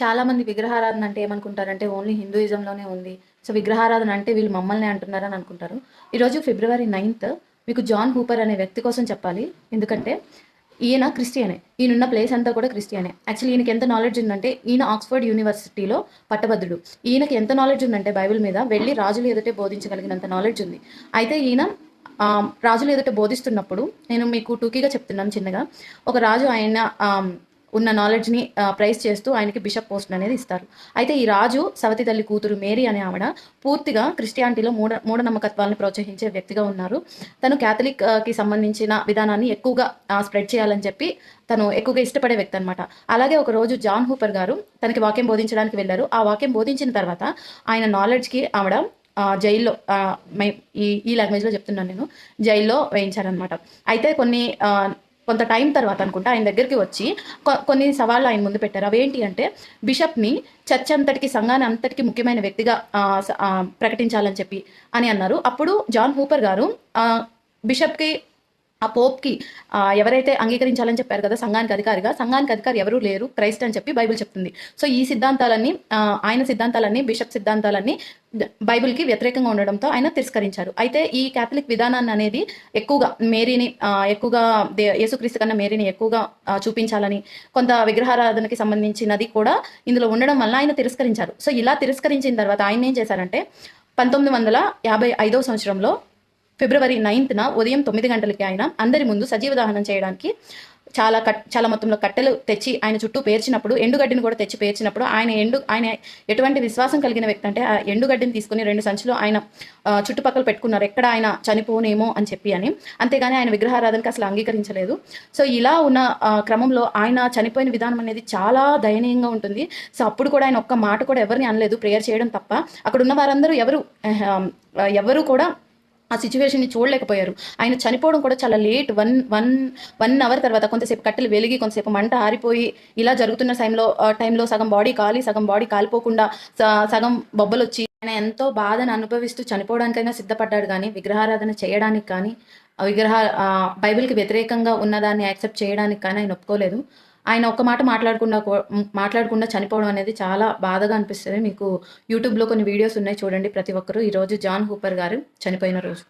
చాలామంది విగ్రహారాధన అంటే ఏమనుకుంటారంటే ఓన్లీ హిందూయిజంలోనే ఉంది. సో విగ్రహారాధన అంటే వీళ్ళు మమ్మల్ని అంటున్నారని అనుకుంటారు. ఈరోజు ఫిబ్రవరి నైన్త్ మీకు జాన్ హూపర్ అనే వ్యక్తి కోసం చెప్పాలి. ఎందుకంటే ఈయన క్రిస్టియనే. ఈయనున్న ప్లేస్ అంతా కూడా క్రిస్టియనే. యాక్చువల్లీ ఈయనకి ఎంత నాలెడ్జ్ ఉందంటే ఈయన ఆక్స్ఫర్డ్ యూనివర్సిటీలో పట్టభద్రుడు. ఈయనకి ఎంత నాలెడ్జ్ ఉందంటే బైబిల్ మీద వెళ్ళి రాజులు ఎదుటే బోధించగలిగినంత నాలెడ్జ్ ఉంది. అయితే ఈయన రాజులు ఎదుట బోధిస్తున్నప్పుడు నేను మీకు టూకీగా చెప్తున్నాను చిన్నగా. ఒక రాజు ఆయన ఉన్న నాలెడ్జ్ని ప్రైజ్ చేస్తూ ఆయనకి బిషప్ పోస్ట్ అనేది ఇస్తారు. అయితే ఈ రాజు సవతి తల్లి కూతురు మేరీ అనే ఆవిడ పూర్తిగా క్రిస్టియానిటీలో మూఢ మూఢనమ్మకత్వాలను ప్రోత్సహించే వ్యక్తిగా ఉన్నారు. తను క్యాథలిక్కి సంబంధించిన విధానాన్ని ఎక్కువగా స్ప్రెడ్ చేయాలని చెప్పి తను ఎక్కువగా ఇష్టపడే వ్యక్తి అనమాట అలాగే ఒక రోజు జాన్ హూపర్ గారు తనకి వాక్యం బోధించడానికి వెళ్ళారు. ఆ వాక్యం బోధించిన తర్వాత ఆయన నాలెడ్జ్కి ఆవిడ జైల్లో మై- ఈ ఈ లాంగ్వేజ్లో చెప్తున్నాను నేను జైల్లో వేయించారనమాట అయితే కొన్ని కొంత టైం తర్వాత అనుకుంటా ఆయన దగ్గరికి వచ్చి కొన్ని సవాళ్ళు ఆయన ముందు పెట్టారు. అవేంటి అంటే బిషప్ని చర్చ్ అంతటికి సంఘాన్ని అంతటికి ముఖ్యమైన వ్యక్తిగా ప్రకటించాలని చెప్పి అని అన్నారు. అప్పుడు జాన్ హూపర్ గారు బిషప్కి ఆ పోప్కి ఎవరైతే అంగీకరించాలని చెప్పారు కదా సంఘానికి అధికారిగా సంఘానికి అధికారి ఎవరూ లేరు. క్రైస్ట్ అని చెప్పి బైబిల్ చెప్తుంది. సో ఈ సిద్ధాంతాలన్నీ ఆయన సిద్ధాంతాలన్నీ బిషప్ సిద్ధాంతాలన్నీ బైబిల్కి వ్యతిరేకంగా ఉండడంతో ఆయన తిరస్కరించారు. అయితే ఈ క్యాథలిక్ విధానాన్ని అనేది ఎక్కువగా మేరీని ఎక్కువగా దే యేసుక్రీస్తు కన్నా మేరీని ఎక్కువగా చూపించాలని కొంత విగ్రహారాధనకి సంబంధించినది కూడా ఇందులో ఉండడం వల్ల ఆయన తిరస్కరించారు. సో ఇలా తిరస్కరించిన తర్వాత ఆయన ఏం చేశారంటే పంతొమ్మిది వందల యాభై ఐదవ సంవత్సరంలో ఫిబ్రవరి నైన్త్న ఉదయం తొమ్మిది గంటలకి ఆయన అందరి ముందు సజీవ దహనం చేయడానికి చాలా కట్ చాలా మొత్తంలో కట్టెలు తెచ్చి ఆయన చుట్టూ పేర్చినప్పుడు ఎండుగడ్డిని కూడా తెచ్చి పేర్చినప్పుడు ఆయన ఎండు ఆయన ఎటువంటి విశ్వాసం కలిగిన వ్యక్తి అంటే ఆ ఎండుగడ్డిని తీసుకుని రెండు సంచులు ఆయన చుట్టుపక్కల పెట్టుకున్నారు. ఎక్కడ ఆయన చనిపోనేమో అని చెప్పి అని. అంతేగాని ఆయన విగ్రహారాధనకి అసలు అంగీకరించలేదు. సో ఇలా ఉన్న క్రమంలో ఆయన చనిపోయిన విధానం అనేది చాలా దయనీయంగా ఉంటుంది. సో అప్పుడు కూడా ఆయన ఒక్క మాట కూడా ఎవరిని అనలేదు. ప్రేయర్ చేయడం తప్ప. అక్కడ ఉన్న వారందరూ ఎవరు ఎవరు కూడా ఆ సిచ్యువేషన్ని చూడలేకపోయారు. ఆయన చనిపోవడం కూడా చాలా late one one one hour తర్వాత కొంతసేపు కట్టెలు వెలిగి కొంతసేపు మంట ఆరిపోయి ఇలా జరుగుతున్న టైంలో టైంలో సగం బాడీ కాలి సగం బాడీ కాలిపోకుండా స- సగం బొబ్బలు వచ్చి ఆయన ఎంతో బాధను అనుభవిస్తూ చనిపోవడానికైనా సిద్ధపడ్డాడు కానీ విగ్రహారాధన చేయడానికి కానీ విగ్రహ బైబిల్కి వ్యతిరేకంగా ఉన్నదాన్ని యాక్సెప్ట్ చేయడానికి కానీ ఆయన ఒప్పుకోలేదు. ఆయన ఒక్క మాట మాట్లాడకుండా మాట్లాడకుండా చనిపోవడం అనేది చాలా బాధగా అనిపిస్తుంది. మీకు యూట్యూబ్లో కొన్ని వీడియోస్ ఉన్నాయి చూడండి ప్రతి ఒక్కరూ. ఈరోజు జాన్ హూపర్ గారు చనిపోయిన రోజు.